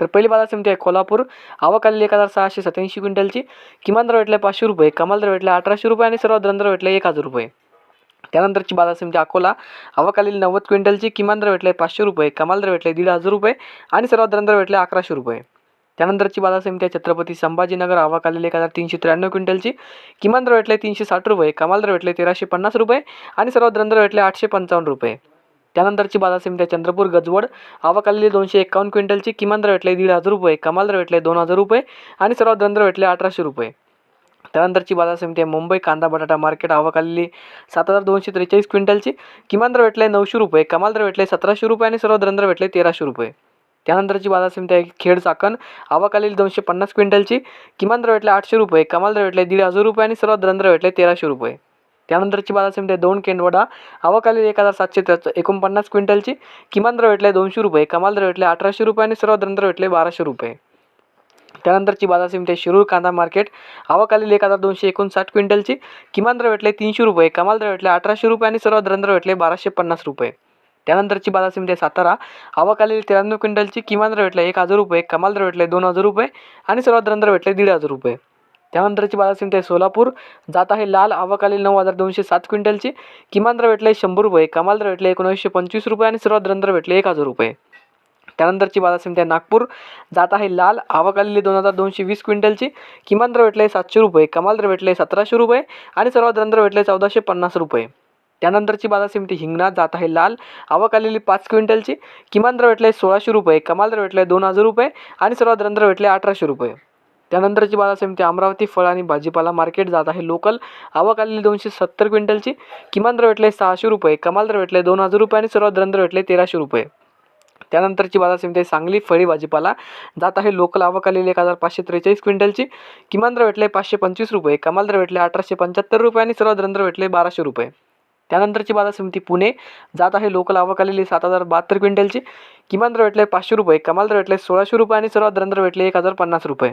तर पहिली बाजार समिती आहे कोल्हापूर. आवक आलेली एक हजार सहाशे सत्याऐंशी क्विंटलची. किमान दर भेटले पाचशे रुपये. कमाल दर भेटले अठराशे रुपये आणि सर्वात दर भेटले एक हजार रुपये. त्यानंतरची बाजार समिती अकोला. आवक आलेली नव्वद क्विंटलची. किमान दर भेटले पाचशे रुपये. कमाल दर भेटले दीड हजार रुपये आणि सर्वात दर भेटले अकराशे रुपये. त्यानंतरची बाजार समिती आहे छत्रपती संभाजीनगर. आवक आलेली एक हजार तीनशे त्र्याण्णव क्विंटलची. किमान दर भेटले तीनशे साठ रुपये. कमाल दर भेटले तेराशे पन्नास रुपये आणि सर्वात दर भेटले आठशे पंचावन्न रुपये. त्यानंतरची बाजार समिती आहे चंद्रपूर गजवड. आवक आलेली दोनशे एकावन्न क्विंटलची. किमान दर भेटले दीड हजार रुपये. कमाल दर भेटले दोन हजार रुपये. आणि सर्वात दर भेटले अठराशे रुपये. त्यानंतरची बाजार समिती आहे मुंबई कांदा बटाटा मार्केट. आवक आलेली सात हजार दोनशे त्रेचाळीस क्विंटलची. किमान दर भेटले नऊशे रुपये. कमाल दर भेटले सतराशे रुपये आणि सर्वात दर भेटले तेराशे रुपये. त्यानंतरची बाजार समिती आहे खेड चाकण. आवक आलेली दोनशे पन्नास क्विंटलची. किमान दर भेटले आठशे रुपये. कमाल दर भेटले दीड हजार रुपये आणि सर्वात दर भेटले तेराशे रुपये. त्यानंतरची बाजार समिती आहे दोन केंडवडा. आवक आलेली एक हजार सातशे त्याचं एकोणपन्नास क्विंटलची. किमान दर भेटले दोनशे रुपये कमाल दर भेटले अठराशे रुपये आणि सर्वात दर भेटले बाराशे रुपये. त्यानंतरची बाजार समिती आहे शिरूर कांदा मार्केट. आवक आलेली एक हजार दोनशे एकोणसाठ क्विंटलची. किमान दर भेटले तीनशे रुपये कमाल दर भेटले अठराशे रुपये आणि सर्वात दर भेटले बाराशे पन्नास रुपये. त्यानंतरची बाजार समिती आहे सातारा. आवक आलेली त्र्याण्णव क्विंटलची. किमान दर भेटले एक हजार रुपये कमाल दर भेटले दोन हजार रुपये आणि सर्वात दर भेटले दीड हजार रुपये. त्यानंतरची बाजार समिती आहे सोलापूर. जात आहे लाल. आवक नऊ हजार दोनशे सात क्विंटलची. किमान दर भेटले शंभर रुपये. कमाल दर भेटले एकोणीसशे पंचवीस रुपये आणि सर्वात दर भेटले एक हजार रुपये. त्यानंतरची बाजार समिती आहे नागपूर. जात आहे लाल. आवक आलेली दोन हजार दोनशे वीस क्विंटलची. किमान दर भेटले सातशे रुपये. कमाल दर भेटले सतराशे रुपये आणि सर्वात दर भेटले चौदाशे पन्नास रुपये. त्यानंतरची बाजार समिती हिंगणा. जात आहे लाल. आवक आलेली पाच क्विंटलची. किमान दर भेटले सोळाशे रुपये. कमाल दर भेटले दोन हजार रुपये आणि सर्वात दर भेटले अठराशे रुपये. त्यानंतरची बाजार समिती अमरावती फळ आणि भाजीपाला मार्केट जात आहे. लोकल आवक आलेली दोनशे सत्तर क्विंटलची. किमान दर भेटले सहाशे रुपये. कमाल दर भेटले दोन हजार रुपये आणि सर्वात दर भेटले तेराशे रुपये. त्यानंतरची बाजार समिती आहे सांगली फळी भाजीपाला. जात आहे लोकल आवक आलेली एक हजार पाचशे त्रेचाळीस क्विंटलची. किमान दर भेटले पाचशे पंचवीस रुपये. कमाल दर भेटले अठराशे पंच्याहत्तर रुपये आणि सर्वात दर भेटले बाराशे रुपये. त्यानंतरची बाजार समिती पुणे. जात आहे लोकल आवक आलेली सात हजार बहात्तर क्विंटलची. किमान दर भेटले पाचशे रुपये. कमाल दर भेटले सोळाशे रुपये आणि सर्वात दर भेटले एक हजार पन्नास रुपये.